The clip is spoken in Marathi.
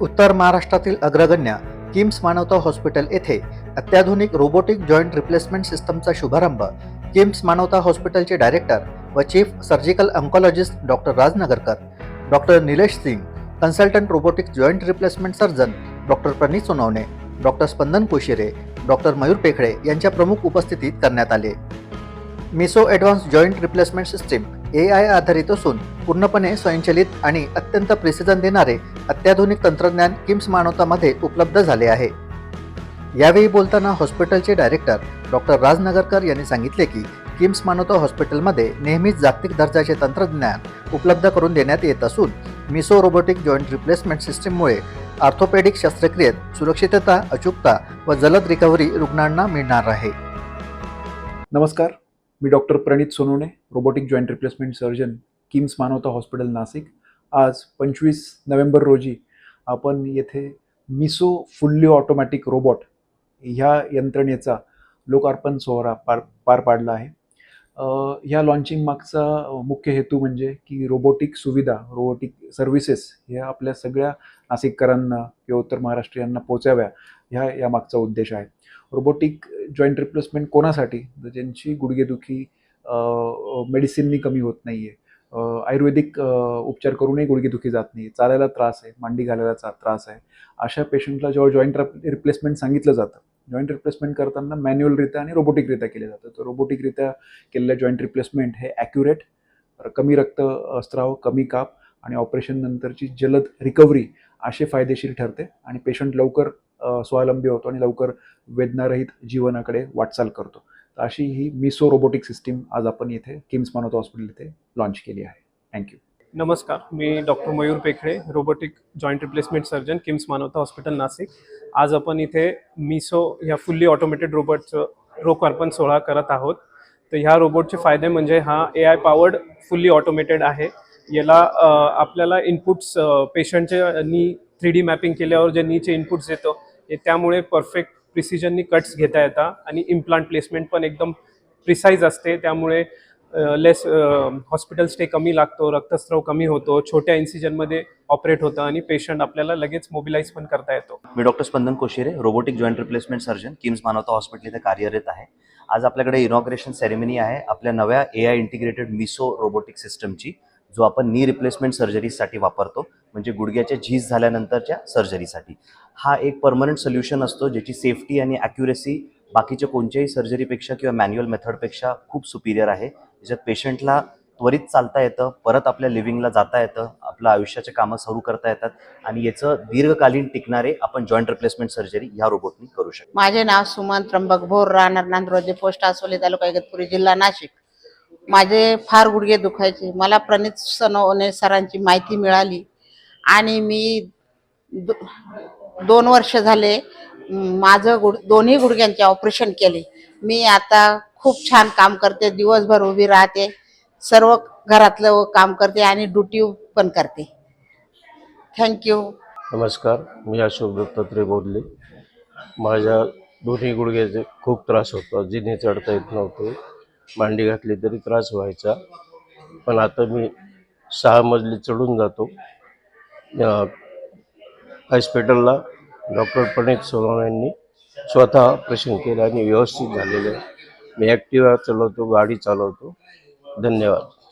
उत्तर महाराष्ट्रातील अग्रगण्य किम्स मानवता हॉस्पिटल येथे अत्याधुनिक रोबोटिक जॉईंट रिप्लेसमेंट सिस्टमचा शुभारंभ किम्स मानवता हॉस्पिटलचे डायरेक्टर व chief surgical oncologist doctor Rajnagarkar doctor Nilesh Singh consultant robotic joint replacement surgeon doctor Pranit Sonawane doctor Spandan Koshire doctor Mayur Pekhale यांच्या प्रमुख उपस्थितीत करण्यात आले. MISSO advance joint replacement system A I आधारित असून पूर्णपणे स्वयंचलित आणि अत्यंत प्रिसिजन देणारे अत्याधुनिक तंत्रज्ञान किम्स मानवतामध्ये उपलब्ध झाले आहे. यावेळी बोलताना हॉस्पिटलचे डायरेक्टर डॉक्टर राजनगरकर यांनी सांगितले की किम्स मानवता हॉस्पिटलमध्ये नेहमीच जागतिक दर्जाचे तंत्रज्ञान उपलब्ध करून देण्यात येत असून मिसो रोबोटिक जॉईंट रिप्लेसमेंट सिस्टीममुळे ऑर्थोपेडिक शस्त्रक्रियेत सुरक्षितता अचूकता व जलद रिकव्हरी रुग्णांना मिळणार आहे. नमस्कार मी doctor Pranit Sonone robotic joint replacement surgeon KIMS Manavata hospital Nashik. आज पंचवीस नोव्हेंबर रोजी आपण येथे मिसो फुल्ली ऑटोमॅटिक रोबोट ह्या यंत्रणेचा लोकार्पण सोहळा पार पार पाडला आहे. ह्या लॉन्चिंग मागचा मुख्य हेतू म्हणजे की रोबोटिक सुविधा रोबोटिक सर्व्हिसेस ह्या आपल्या सगळ्या नाशिककरांना किंवा उत्तर महाराष्ट्रीयांना पोचाव्या ह्या या मागचा उद्देश आहे. रोबोटिक जॉईंट रिप्लेसमेंट कोणासाठी? ज्यांची गुडघेदुखी मेडिसिननी कमी होत नाही आहे आयुर्वेदिक उपचार करूनही गुडघेदुखी जात नाही. चालायला त्रास आहे मांडी घालायला चा त्रास आहे. अशा पेशंटला जेव्हा जॉईंट रिप्लेसमेंट सांगितलं जातं जॉईंट रिप्लेसमेंट करताना मॅन्युअलरित्या आणि रोबोटिकरित्या केलं जातं. तर रोबोटिकरित्या केलेलं जॉईंट रिप्लेसमेंट हे ॲक्युरेट कमी रक्तस्राव कमी काप आणि ऑपरेशन नंतरची जलद रिकव्हरी असे फायदेशीर ठरते आणि पेशंट लवकर स्वावलंबी होतो आणि लवकर वेदनारहित जीवनाकडे वाटचाल करतो. तर अशी ही मिसो रोबोटिक सिस्टीम आज आपण येथे किम्स मानवता हॉस्पिटल इथे लॉन्च केली आहे. थँक्यू नमस्कार मी doctor Mayur Pekhale robotic joint replacement surgeon KIMS Manavata hospital Nashik. आज आपण इथे मिसो ह्या फुल्ली ऑटोमेटेड रोबोटचं रोकार्पण सोहळा करत आहोत. तर ह्या रोबोटचे फायदे म्हणजे हा A I powered fully automated आहे. याला आपल्याला इनपुट्स पेशंटचे नी थ्री डी मॅपिंग केल्यावर जे नीचे इनपुट्स येतो त्यामुळे परफेक्ट प्रिसिजननी कट्स घेता येतात आणि इम्प्लांट प्लेसमेंट पण एकदम प्रिसाईज असते. त्यामुळे लेस हॉस्पिटल स्टे कमी लागतो रक्तस्राव कमी होतो छोट्या इन्सिजनमध्ये ऑपरेट होतं आणि पेशंट आपल्याला लगेच मोबिलाईज पण करता येतो. मी doctor Spandan Koshire robotic joint replacement surgeon KIMS Manavata hospital इथे कार्यरत आहे. आज आपल्याकडे इनॉग्रेशन सेरेमनी आहे. आपल्या नव्या A I integrated MISSO robotic सिस्टमची जो आपण नी रिप्लेसमेंट सर्जरीसाठी वापरतो म्हणजे गुडघ्याच्या झीज झाल्यानंतरच्या सर्जरीसाठी हा एक परमनंट सोल्युशन असतो ज्याची सेफ्टी आणि ॲक्युरेसी बाकीच्या कोणत्याही सर्जरीपेक्षा किंवा मॅन्युअल मेथडपेक्षा खूप सुपिरियर आहे. ज्याच्यात पेशंटला त्वरित चालता येतं परत आपल्या लिव्हिंगला जाता येतं आपलं आयुष्याचे कामं सुरू करता येतात आणि याचं दीर्घकालीन टिकणारे आपण जॉईंट रिप्लेसमेंट सर्जरी ह्या रोबोटनी करू शकतो. माझे नाव सुमन त्र्यंबक भोर राहणार नांदरोजे पोस्ट आसोली तालुका इगतपुरी जिल्हा नाशिक. माझे फार गुडघे दुखायचे. मला प्रणित सनवणे सरांची माहिती मिळाली. आणि मी दो- दोन वर्ष झाले माझं गुड दोन्ही गुडघ्यांचे ऑपरेशन केले. मी आता खूप छान काम करते दिवसभर उभी राहते सर्व घरातलं काम करते आणि ड्युटी पण करते. थँक्यू नमस्कार मी अशोक दत्तात्रय बोलले माझ्या दोन्ही गुडघ्याचे खूप त्रास होता जिने चढता येत नव्हते. मांडी घातली तरी त्रास व्हायचा. पण आता मी सहा मजली चढून जातो. हॉस्पिटलला डॉक्टर प्रणित सोनवणे स्वतः ऑपरेशन केलं आणि व्यवस्थित झालेलं आहे. मी ॲक्टिवा चालवतो गाडी चालवतो. धन्यवाद.